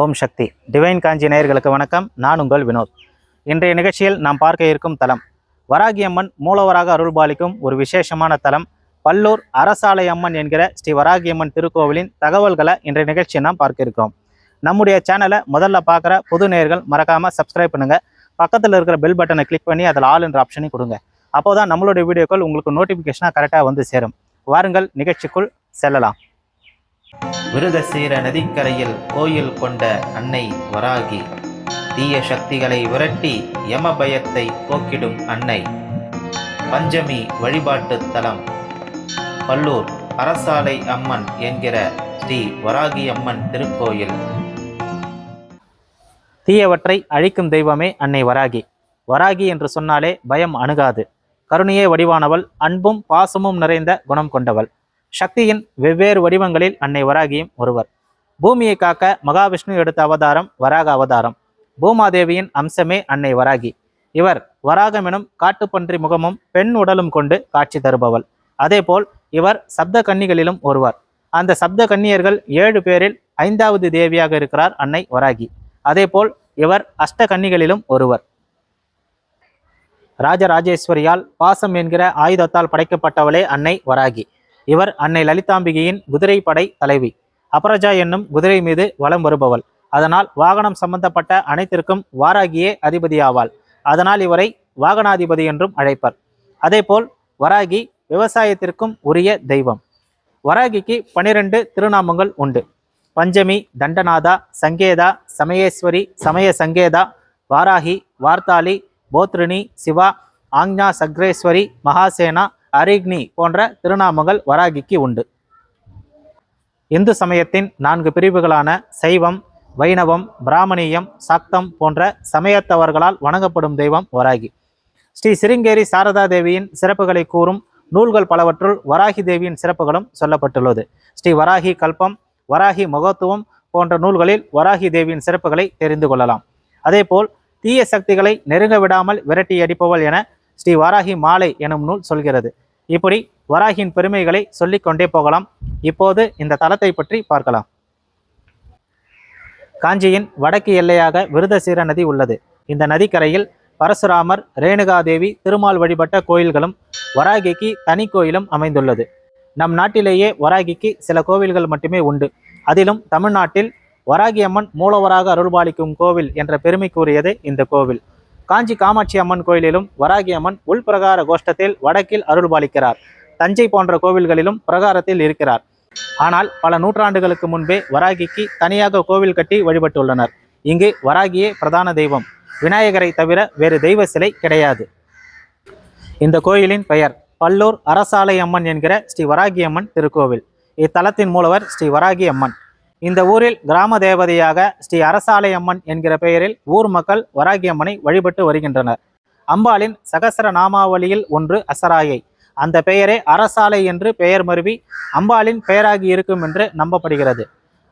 ஓம் சக்தி. Divine காஞ்சி நேயர்களுக்கு வணக்கம். நான் உங்கள் வினோத். இன்றைய நிகழ்ச்சியில் நாம் பார்க்க இருக்கும் தலம் வராகியம்மன் மூலவராக அருள்பாலிக்கும் ஒரு விசேஷமான தலம் பல்லூர் அரசாலை அம்மன் என்கிற ஸ்ரீ வராகியம்மன் திருக்கோவிலின் தகவல்களை இன்றைய நிகழ்ச்சியை நாம் பார்க்க இருக்கிறோம். நம்முடைய சேனலை முதல்ல பார்க்குற புது நேயர்கள் மறக்காமல் சப்ஸ்கிரைப் பண்ணுங்கள் பக்கத்தில் இருக்கிற பெல் பட்டனை கிளிக் பண்ணி அதில் ஆல் என்ற ஆப்ஷனையும் கொடுங்க. அப்போதான் நம்மளுடைய வீடியோக்கள் உங்களுக்கு நோட்டிஃபிகேஷனாக கரெக்டாக வந்து சேரும். வாருங்கள் நிகழ்ச்சிக்குள் செல்லலாம். விருதசீர நதிக்கரையில் கோயில் கொண்ட அன்னை வராகி தீய சக்திகளை விரட்டி யம பயத்தை போக்கிடும் அன்னை. பஞ்சமி வழிபாட்டு தலம். பல்லூர் அரசாலை அம்மன் என்கிற ஸ்ரீ வராகி அம்மன் திருக்கோயில். தீயவற்றை அழிக்கும் தெய்வமே அன்னை வராகி. வராகி என்று சொன்னாலே பயம் அணுகாது. கருணையே வடிவானவள் அன்பும் பாசமும் நிறைந்த குணம் கொண்டவள். சக்தியின் வெவ்வேறு வடிவங்களில் அன்னை வராகியும் ஒருவர். பூமியை காக்க மகாவிஷ்ணு எடுத்த அவதாரம் வராக அவதாரம். பூமாதேவியின் அம்சமே அன்னை வராகி. இவர் வராகம் எனும் காட்டுப்பன்றி முகமும் பெண் உடலும் கொண்டு காட்சி தருபவள். அதேபோல் இவர் சப்த கன்னிகளிலும் ஒருவர். அந்த சப்த கன்னியர்கள் ஏழு பேரில் ஐந்தாவது தேவியாக இருக்கிறார் அன்னை வராகி. அதேபோல் இவர் அஷ்ட கன்னிகளிலும் ஒருவர். ராஜராஜேஸ்வரியால் பாசம் என்கிற ஆயுதத்தால் படைக்கப்பட்டவளே அன்னை வராகி. இவர் அன்னை லலிதாம்பிகையின் குதிரை படை தலைவி. அபரஜா என்னும் குதிரை மீது வலம் வருபவள். அதனால் வாகனம் சம்பந்தப்பட்ட அனைத்திற்கும் வாராகியே அதிபதியாவாள். அதனால் இவரை வாகனாதிபதி என்றும் அழைப்பர். அதேபோல் வராகி விவசாயத்திற்கும் உரிய தெய்வம். வராகிக்கு பனிரெண்டு திருநாமங்கள் உண்டு. பஞ்சமி தண்டநாதா சங்கேதா சமயேஸ்வரி சமய சங்கேதா வாராகி வார்த்தாளி போத்ரினி சிவா ஆங்ஞா சக்ரேஸ்வரி மகாசேனா அரிக்னி போன்ற திருநாமங்கள் வராகிக்கு உண்டு. இந்து சமயத்தின் நான்கு பிரிவுகளான சைவம் வைணவம் பிராமணியம் சக்தம் போன்ற சமயத்தவர்களால் வணங்கப்படும் தெய்வம் வராகி. ஸ்ரீ சிருங்கேரி சாரதா தேவியின் சிறப்புகளை கூறும் நூல்கள் பலவற்றுள் வராகி தேவியின் சிறப்புகளும் சொல்லப்பட்டுள்ளது. ஸ்ரீ வராகி கல்பம் வராகி மகத்துவம் போன்ற நூல்களில் வராகி தேவியின் சிறப்புகளை தெரிந்து கொள்ளலாம். அதேபோல் தீய சக்திகளை நெருங்க விடாமல் விரட்டி அடிப்பவள் என ஸ்ரீ வராகி மாலை எனும் நூல் சொல்கிறது. இப்படி வராகியின் பெருமைகளை சொல்லிக்கொண்டே போகலாம். இப்போது இந்த தலத்தை பற்றி பார்க்கலாம். காஞ்சியின் வடக்கு எல்லையாக விருதசீர நதி உள்ளது. இந்த நதிக்கரையில் பரசுராமர் ரேணுகாதேவி திருமால் வழிபட்ட கோயில்களும் வராகிக்கு தனி கோயிலும் அமைந்துள்ளது. நம் நாட்டிலேயே வராகிக்கு சில கோவில்கள் மட்டுமே உண்டு. அதிலும் தமிழ்நாட்டில் வராகி அம்மன் மூலவராக அருள்பாலிக்கும் கோவில் என்ற பெருமைக்குரியது இந்த கோவில். காஞ்சி காமாட்சி அம்மன் கோயிலிலும் வராகி அம்மன் உள்பிரகார கோஷ்டத்தில் வடக்கில் அருள்பாலிக்கிறார். தஞ்சை போன்ற கோவில்களிலும் பிரகாரத்தில் இருக்கிறார். ஆனால் பல நூற்றாண்டுகளுக்கு முன்பே வராகிக்கு தனியாக கோவில் கட்டி வழிபட்டுள்ளனர். இங்கு வராகியே பிரதான தெய்வம். விநாயகரை தவிர வேறு தெய்வ சிலை கிடையாது. இந்த கோயிலின் பெயர் பல்லூர் அரசாலை அம்மன் என்கிற ஸ்ரீ வராகி அம்மன் திருக்கோவில். இத்தலத்தின் மூலவர் ஸ்ரீ வராகி அம்மன். இந்த ஊரில் கிராம தேவதையாக ஸ்ரீ அரசாலை அம்மன் என்கிற பெயரில் ஊர் மக்கள் வராகி அம்மனை வழிபட்டு வருகின்றனர். அம்பாளின் சகசர நாமாவளியில் ஒன்று அசராயை. அந்த பெயரே அரசாலை என்று பெயர் மருவி அம்பாளின் பெயராகி இருக்கும் என்று நம்பப்படுகிறது.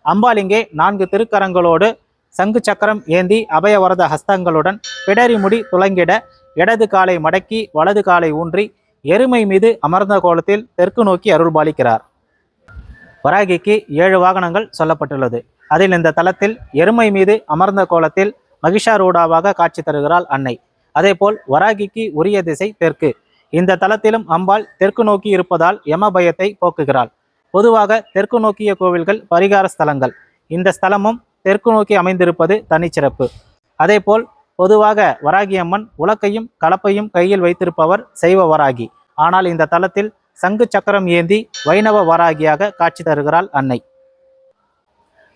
அம்பாள் இங்கே நான்கு திருக்கரங்களோடு சங்கு சக்கரம் ஏந்தி அபயவரத ஹஸ்தங்களுடன் பிடரி முடி துலங்கிட இடது காலை மடக்கி வலது காலை ஊன்றி எருமை மீது அமர்ந்த கோலத்தில் தெற்கு நோக்கி அருள்பாலிக்கிறார். வராகிக்கு ஏழு வாகனங்கள் சொல்லப்பட்டுள்ளது. அதில் இந்த தலத்தில் எருமை மீது அமர்ந்த கோலத்தில் மகிஷாரூடாவாக காட்சி தருகிறாள் அன்னை. அதேபோல் வராகிக்கு உரிய திசை தெற்கு. இந்த தலத்திலும் அம்பாள் தெற்கு நோக்கி இருப்பதால் யம பயத்தை போக்குகிறாள். பொதுவாக தெற்கு நோக்கிய கோவில்கள் பரிகார ஸ்தலங்கள். இந்த ஸ்தலமும் தெற்கு நோக்கி அமைந்திருப்பது தனிச்சிறப்பு. அதேபோல் பொதுவாக வராகி அம்மன் உலக்கையும் கலப்பையும் கையில் வைத்திருப்பவர் செய்வ வராகி. ஆனால் இந்த தலத்தில் சங்கு சக்கரம் ஏந்தி வைணவ வராகியாக காட்சி தருகிறாள் அன்னை.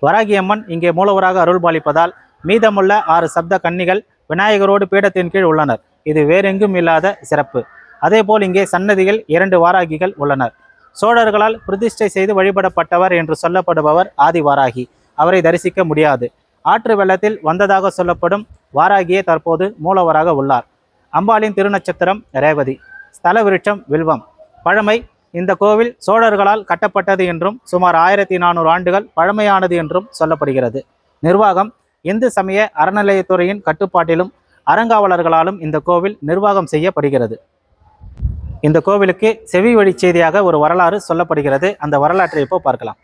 வராகியம்மன் இங்கே மூலவராக அருள்பாலிப்பதால் மீதமுள்ள ஆறு சப்த கன்னிகள் விநாயகரோடு பீடத்தின் கீழ் உள்ளனர். இது வேறெங்கும் இல்லாத சிறப்பு. அதேபோல் இங்கே சன்னதியில் இரண்டு வாராகிகள் உள்ளனர். சோழர்களால் பிரதிஷ்டை செய்து வழிபடப்பட்டவர் என்று சொல்லப்படுபவர் ஆதி வாராகி. அவரை தரிசிக்க முடியாது. ஆற்று வெள்ளத்தில் வந்ததாக சொல்லப்படும் வாராகியே தற்போது மூலவராக உள்ளார். அம்பாளின் திருநட்சத்திரம் ரேவதி. ஸ்தல விருட்சம் வில்வம். பழமை இந்த கோவில் சோழர்களால் கட்டப்பட்டது என்றும் சுமார் ஆயிரத்தி நானூறு ஆண்டுகள் பழமையானது என்றும் சொல்லப்படுகிறது. நிர்வாகம் இந்து சமய அறநிலையத்துறையின் கட்டுப்பாட்டிலும் அறங்காவலர்களாலும் இந்த கோவில் நிர்வாகம் செய்யப்படுகிறது. இந்த கோவிலுக்கு செவி வழி செய்தியாக ஒரு வரலாறு சொல்லப்படுகிறது. அந்த வரலாற்றை இப்போ பார்க்கலாம்.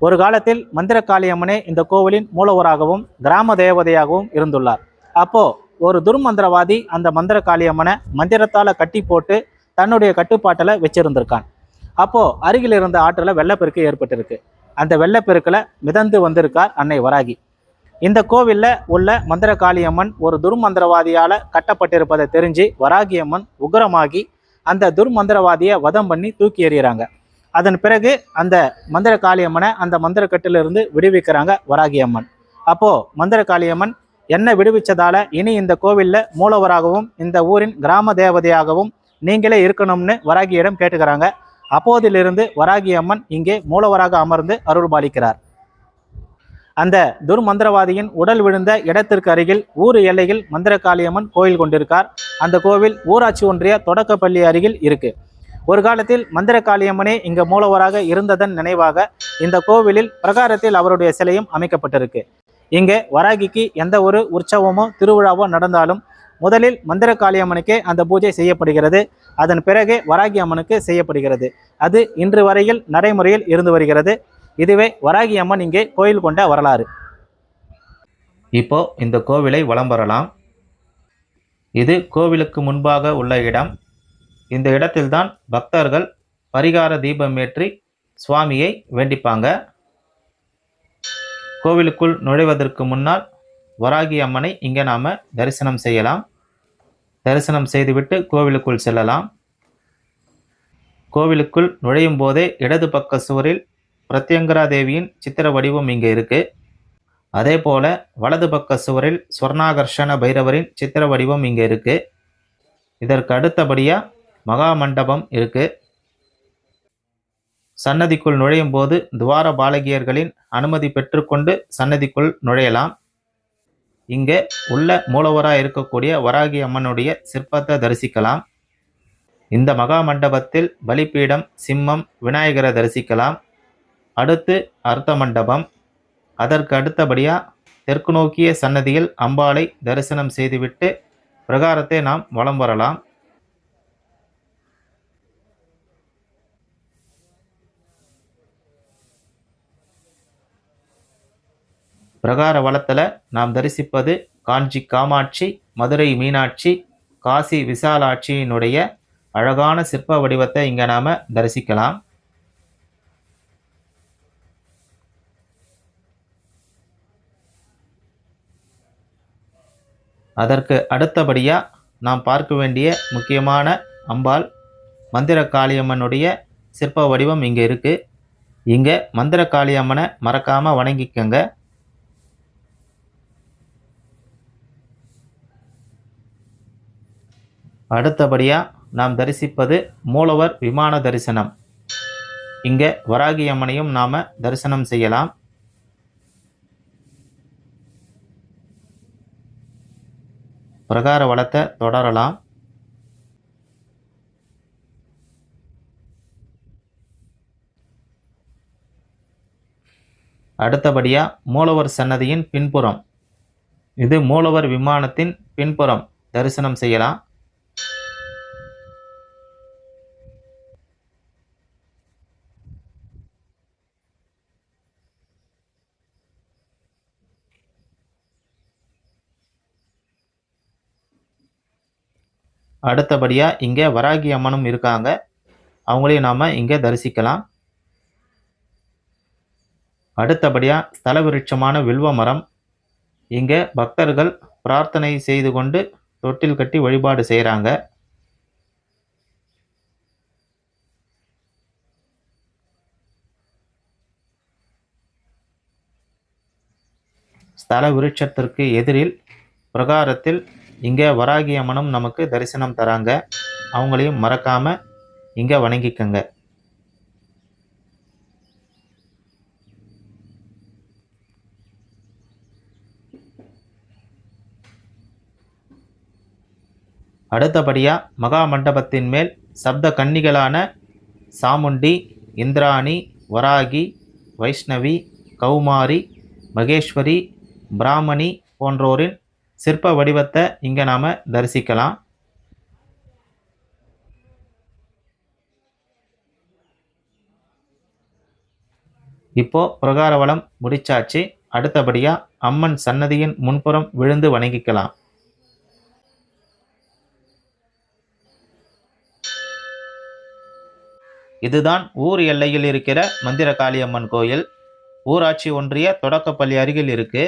ஒரு காலத்தில் மந்திரகாளியம்மனே இந்த கோவிலின் மூலவராகவும் கிராம தேவதையாகவும் இருந்துள்ளார். அப்போ ஒரு துர்மந்திரவாதி அந்த மந்திரகாளியம்மனை மந்திரத்தால் கட்டி போட்டு தன்னுடைய கட்டுப்பாட்டில் வச்சிருந்திருக்கான். அப்போது அருகில் இருந்த ஆற்றில் வெள்ளப்பெருக்கு ஏற்பட்டிருக்கு. அந்த வெள்ளப்பெருக்கில் மிதந்து வந்திருக்கார் அன்னை வராகி. இந்த கோவிலில் உள்ள மந்திரகாளியம்மன் ஒரு துர்மந்திரவாதியால் கட்டப்பட்டிருப்பதை தெரிஞ்சு வராகியம்மன் உக்ரமாகி அந்த துர்மந்திரவாதியை வதம் பண்ணி தூக்கி எறிகிறாங்க. அதன் பிறகு அந்த மந்திர காளியம்மனை அந்த மந்திர கட்டிலிருந்து விடுவிக்கிறாங்க வராகி அம்மன் மந்திர காளியம்மன் என்ன விடுவிச்சதால இனி இந்த கோவில்ல மூலவராகவும் இந்த ஊரின் கிராம தேவதையாகவும் நீங்களே இருக்கணும்னு வராகியிடம் கேட்டுக்கிறாங்க. அப்போதிலிருந்து வராகி அம்மன் இங்கே மூலவராக அமர்ந்து அருள்பாலிக்கிறார். அந்த துர்மந்திரவாதியின் உடல் விழுந்த இடத்திற்கு அருகில் ஊர் எல்லையில் மந்திரகாளியம்மன் கோயில் கொண்டிருக்கார். அந்த கோவில் ஊராட்சி ஒன்றிய தொடக்கப்பள்ளி அருகில் இருக்கு. ஒரு காலத்தில் மந்திரகாளியம்மனே இங்கு மூலவராக இருந்ததன் நினைவாக இந்த கோவிலில் பிரகாரத்தில் அவருடைய சிலையும் அமைக்கப்பட்டிருக்கு. இங்கே வராகிக்கு எந்த ஒரு உற்சவமோ திருவிழாவோ நடந்தாலும் முதலில் மந்திரகாளியம்மனுக்கே அந்த பூஜை செய்யப்படுகிறது. அதன் பிறகு வராகி அம்மனுக்கு செய்யப்படுகிறது. அது இன்று வரையில் நடைமுறையில் இருந்து வருகிறது. இதுவே வராகி அம்மன் இங்கே கோயில் கொண்ட வரலாறு. இப்போ இந்த கோவிலை வலம் வரலாம். இது கோவிலுக்கு முன்பாக உள்ள இடம். இந்த இடத்தில்தான் பக்தர்கள் பரிகார தீபம் ஏற்றி சுவாமியை வேண்டிப்பாங்க. கோவிலுக்குள் நுழைவதற்கு முன்னால் வராகி அம்மனை இங்கே நாம் தரிசனம் செய்யலாம். தரிசனம் செய்துவிட்டு கோவிலுக்குள் செல்லலாம். கோவிலுக்குள் நுழையும் போதே இடது பக்க சுவரில் பிரத்யங்கரா தேவியின் சித்திர வடிவம் இங்கே இருக்கு. அதே போல வலது பக்க சுவரில் ஸ்வர்ணாகர்ஷண பைரவரின் சித்திர வடிவம் இங்கே இருக்கு. இதற்கு அடுத்தபடியாக மகா மண்டபம் இருக்கு. சன்னதிக்குள் நுழையும் போது துவார பாலகியர்களின் அனுமதி பெற்றுக்கொண்டு சன்னதிக்குள் நுழையலாம். இங்கே உள்ள மூலவராக இருக்கக்கூடிய வராகி அம்மனுடைய சிற்பத்தை தரிசிக்கலாம். இந்த மகா மண்டபத்தில் பலிப்பீடம் சிம்மம் விநாயகரை தரிசிக்கலாம். அடுத்து அர்த்த மண்டபம். அதற்கு அடுத்தபடியாக தெற்கு நோக்கிய சன்னதியில் அம்பாளை தரிசனம் செய்துவிட்டு பிரகாரத்தை நாம் வலம் வரலாம். பிரகார வளத்தில் நாம் தரிசிப்பது காஞ்சி காமாட்சி மதுரை மீனாட்சி காசி விசாலாட்சியினுடைய அழகான சிற்ப வடிவத்தை இங்கே நாம் தரிசிக்கலாம். அதற்கு அடுத்தபடியாக நாம் பார்க்க வேண்டிய முக்கியமான அம்பாள் மந்திர காளியம்மனுடைய சிற்ப வடிவம் இங்கே இருக்குது இங்கே மந்திர காளியம்மனை மறக்காமல் வணங்கிக்கங்க. அடுத்தபடியாக நாம் தரிசிப்பது மூலவர் விமான தரிசனம். இங்கே வராகி அம்மனையும் நாம் தரிசனம் செய்யலாம். பிரகார வளத்தை தொடரலாம். அடுத்தபடியாக மூலவர் சன்னதியின் பின்புறம். இது மூலவர் விமானத்தின் பின்புறம் தரிசனம் செய்யலாம். அடுத்தபடியாக இங்கே வராகி அம்மனும் இருக்காங்க. அவங்களையும் நாம் இங்கே தரிசிக்கலாம். அடுத்தபடியாக ஸ்தல விருட்சமான வில்வ மரம். இங்கே பக்தர்கள் பிரார்த்தனை செய்து கொண்டு தொட்டில் கட்டி வழிபாடு செய்கிறாங்க. ஸ்தல விருட்சத்திற்கு எதிரில் பிரகாரத்தில் இங்கே வராகி அம்மனும் நமக்கு தரிசனம் தராங்க. அவங்களையும் மறக்காம இங்கே வணங்கிக்கங்க. அடுத்தபடியாக மகா மண்டபத்தின் மேல் சப்த கன்னிகளான சாமுண்டி இந்திராணி வராகி வைஷ்ணவி கௌமாரி மகேஸ்வரி பிராமணி போன்றோரின் சிற்ப வடிவத்தை இங்கே நாம் தரிசிக்கலாம். இப்போ பிரகார வளம் முடிச்சாச்சு. அடுத்தபடியா அம்மன் சன்னதியின் முன்புறம் விழுந்து வணங்கிக்கலாம். இதுதான் ஊர் எல்லையில் இருக்கிற மந்திர காளியம்மன் கோயில். ஊராட்சி ஒன்றிய தொடக்கப்பள்ளி அருகில் இருக்கு.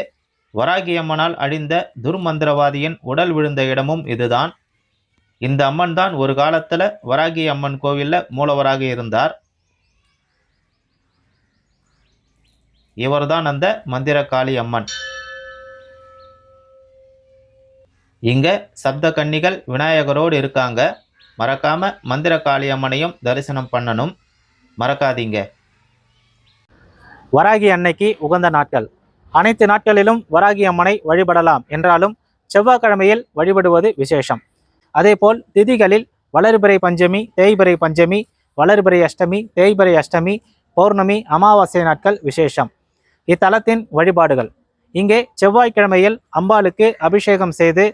வராகியம்மனால் அழிந்த துர்மந்திரவாதியின் உடல் விழுந்த இடமும் இதுதான். இந்த அம்மன் தான் ஒரு காலத்தில் வராகி அம்மன் கோவில்ல மூலவராக இருந்தார். இவர்தான் அந்த மந்திர காளி அம்மன். இங்க சப்த கன்னிகள் விநாயகரோடு இருக்காங்க. மறக்காம மந்திர காளி அம்மனையும் தரிசனம் பண்ணணும். மறக்காதீங்க. வராகி அன்னைக்கு உகந்த நாட்கள். அனைத்து நாட்களிலும் வராகி அம்மனை வழிபடலாம் என்றாலும் செவ்வாய்க்கிழமையில் வழிபடுவது விசேஷம். அதேபோல் திதிகளில் வளர்பிறை பஞ்சமி தேய்பிறை பஞ்சமி வளர்பிறை அஷ்டமி தேய்பிறை அஷ்டமி பௌர்ணமி அமாவாசை நாட்கள் விசேஷம். இத்தலத்தின் வழிபாடுகள். இங்கே செவ்வாய்க்கிழமையில் அம்பாளுக்கு அபிஷேகம் செய்து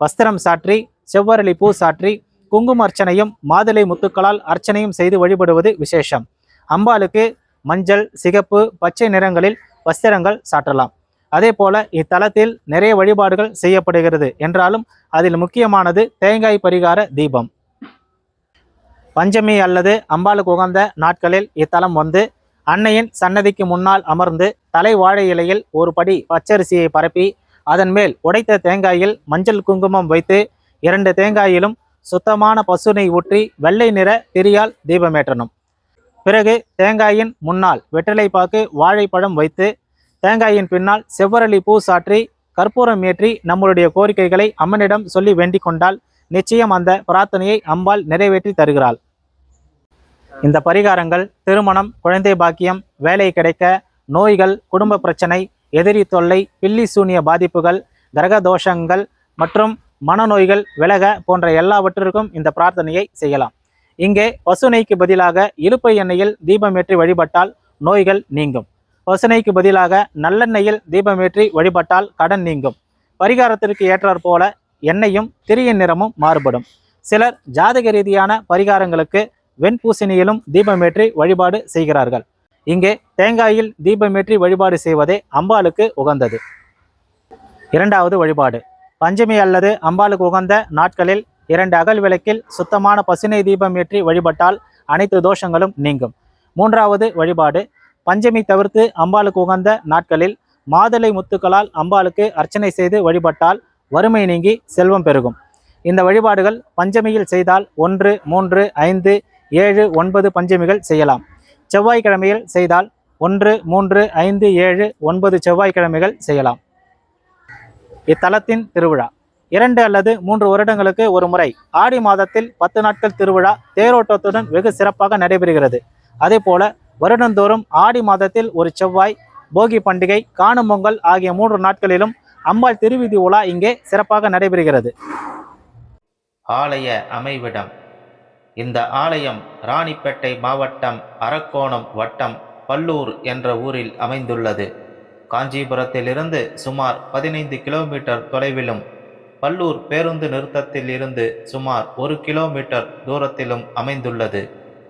வஸ்திரம் சாற்றி செவ்வரளி பூ சாற்றி குங்கும அர்ச்சனையும் மாதுளை முத்துக்களால் அர்ச்சனையும் செய்து வழிபடுவது விசேஷம். அம்பாளுக்கு மஞ்சள் சிகப்பு பச்சை நிறங்களில் வஸ்திரங்கள் சாற்றலாம். அதே போல இத்தலத்தில் நிறைய வழிபாடுகள் செய்யப்படுகிறது. என்றாலும் அதில் முக்கியமானது தேங்காய் பரிகார தீபம். பஞ்சமி அல்லது அம்பாளுக்கு உகந்த நாட்களில் இத்தலம் வந்து அன்னையின் சன்னதிக்கு முன்னால் அமர்ந்து தலை வாழை இலையில் ஒரு படி பச்சரிசியை பரப்பி அதன் மேல் உடைத்த தேங்காயில் மஞ்சள் குங்குமம் வைத்து இரண்டு தேங்காயிலும் சுத்தமான பசுனை ஊற்றி வெள்ளை நிற திரியால் தீபமேற்றணும். பிறகு தேங்காயின் முன்னால் வெற்றிலை பாக்கு வாழைப்பழம் வைத்து தேங்காயின் பின்னால் செவ்வரளி பூ சாற்றி கற்பூரம் ஏற்றி நம்மளுடைய கோரிக்கைகளை அம்மனிடம் சொல்லி வேண்டிக் கொண்டால் நிச்சயம் அந்த பிரார்த்தனையை அம்பாள் நிறைவேற்றி தருகிறாள். இந்த பரிகாரங்கள் திருமணம் குழந்தை பாக்கியம் வேலை கிடைக்க நோய்கள் குடும்ப பிரச்சனை எதிரி தொல்லை பில்லி சூனிய பாதிப்புகள் கிரக தோஷங்கள் மற்றும் மனநோய்கள் விலக போன்ற எல்லாவற்றிற்கும் இந்த பிரார்த்தனையை செய்யலாம். இங்கே பசுனைக்கு பதிலாக இழுப்பை எண்ணெயில் தீபமேற்றி வழிபட்டால் நோய்கள் நீங்கும். பசுனைக்கு பதிலாக நல்லெண்ணெயில் தீபமேற்றி வழிபட்டால் கடன் நீங்கும். பரிகாரத்திற்கு ஏற்றாற் போல எண்ணெயும் திரியின் நிறமும் மாறுபடும். சிலர் ஜாதக ரீதியான பரிகாரங்களுக்கு வெண்பூசணியிலும் தீபமேற்றி வழிபாடு செய்கிறார்கள். இங்கே தேங்காயில் தீபமேற்றி வழிபாடு செய்வதே அம்பாளுக்கு உகந்தது. இரண்டாவது வழிபாடு. பஞ்சமி அல்லது அம்பாளுக்கு உகந்த நாட்களில் இரண்டு அகல் விளக்கில் சுத்தமான பசுனை தீபம் ஏற்றி வழிபட்டால் அனைத்து தோஷங்களும் நீங்கும். மூன்றாவது வழிபாடு பஞ்சமி தவிர்த்து அம்பாளுக்கு உகந்த நாட்களில் மாதுளை முத்துக்களால் அம்பாளுக்கு அர்ச்சனை செய்து வழிபட்டால் வறுமை நீங்கி செல்வம் பெருகும். இந்த வழிபாடுகள் பஞ்சமியில் செய்தால் ஒன்று மூன்று ஐந்து ஏழு ஒன்பது பஞ்சமிகள் செய்யலாம். செவ்வாய்க்கிழமையில் செய்தால் ஒன்று மூன்று ஐந்து ஏழு ஒன்பது செவ்வாய்க்கிழமைகள் செய்யலாம். இத்தலத்தின் திருவிழா. இரண்டு அல்லது மூன்று வருடங்களுக்கு ஒரு முறை ஆடி மாதத்தில் பத்து நாட்கள் திருவிழா தேரோட்டத்துடன் வெகு சிறப்பாக நடைபெறுகிறது. அதே போல வருடந்தோறும் ஆடி மாதத்தில் ஒரு செவ்வாய் போகி பண்டிகை காணும் பொங்கல் ஆகிய மூன்று நாட்களிலும் அம்பாள் திருவிதி உலா இங்கே சிறப்பாக நடைபெறுகிறது. ஆலய அமைவிடம். இந்த ஆலயம் ராணிப்பேட்டை மாவட்டம் அரக்கோணம் வட்டம் பல்லூர் என்ற ஊரில் அமைந்துள்ளது. காஞ்சிபுரத்திலிருந்து சுமார் பதினைந்து கிலோமீட்டர் தொலைவிலும் பல்லூர் பேருந்து நிறுத்தத்தில் இருந்து சுமார் ஒரு கிலோமீட்டர் தூரத்திலும் அமைந்துள்ளது.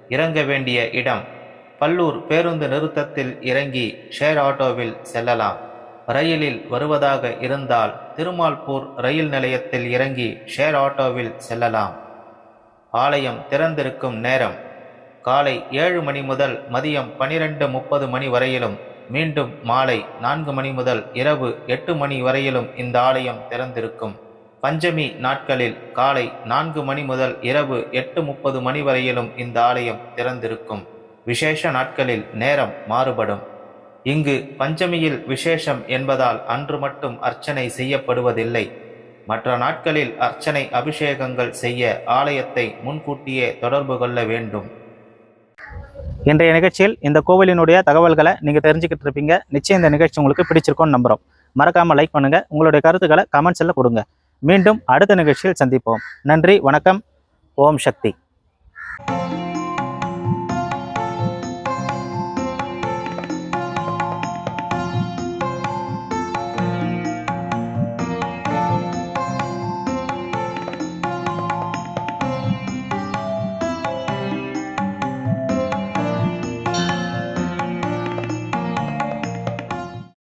இறங்க வேண்டிய இடம். பல்லூர் பேருந்து நிறுத்தத்தில் இறங்கி ஷேர் ஆட்டோவில் செல்லலாம். ரயிலில் வருவதாக இருந்தால் திருமால்பூர் ரயில் நிலையத்தில் இறங்கி ஷேர் ஆட்டோவில் செல்லலாம். ஆலயம் திறந்திருக்கும் நேரம். காலை ஏழு மணி முதல் மதியம் பனிரெண்டு முப்பது மணி வரையிலும் மீண்டும் மாலை நான்கு மணி முதல் இரவு எட்டு மணி வரையிலும் இந்த ஆலயம் திறந்திருக்கும். பஞ்சமி நாட்களில் காலை நான்கு மணி முதல் இரவு எட்டு முப்பது மணி வரையிலும் இந்த ஆலயம் திறந்திருக்கும். விசேஷ நாட்களில் நேரம் மாறுபடும். இங்கு பஞ்சமியில் விசேஷம் என்பதால் அன்று மட்டும் அர்ச்சனை செய்யப்படுவதில்லை. மற்ற நாட்களில் அர்ச்சனை அபிஷேகங்கள் செய்ய ஆலயத்தை முன்கூட்டியே தொடர்பு கொள்ள வேண்டும். இன்றைய நிகழ்ச்சியில் இந்த கோவிலினுடைய தகவல்களை நீங்கள் தெரிஞ்சுக்கிட்டு இருப்பீங்க. நிச்சயம் இந்த நிகழ்ச்சி உங்களுக்கு பிடிச்சிருக்கோன்னு நம்புகிறோம் மறக்காமல் லைக் பண்ணுங்கள் உங்களுடைய கருத்துக்களை கமெண்ட்ஸில் கொடுங்க. மீண்டும் அடுத்த நிகழ்ச்சியில் சந்திப்போம். நன்றி வணக்கம். ஓம் சக்தி.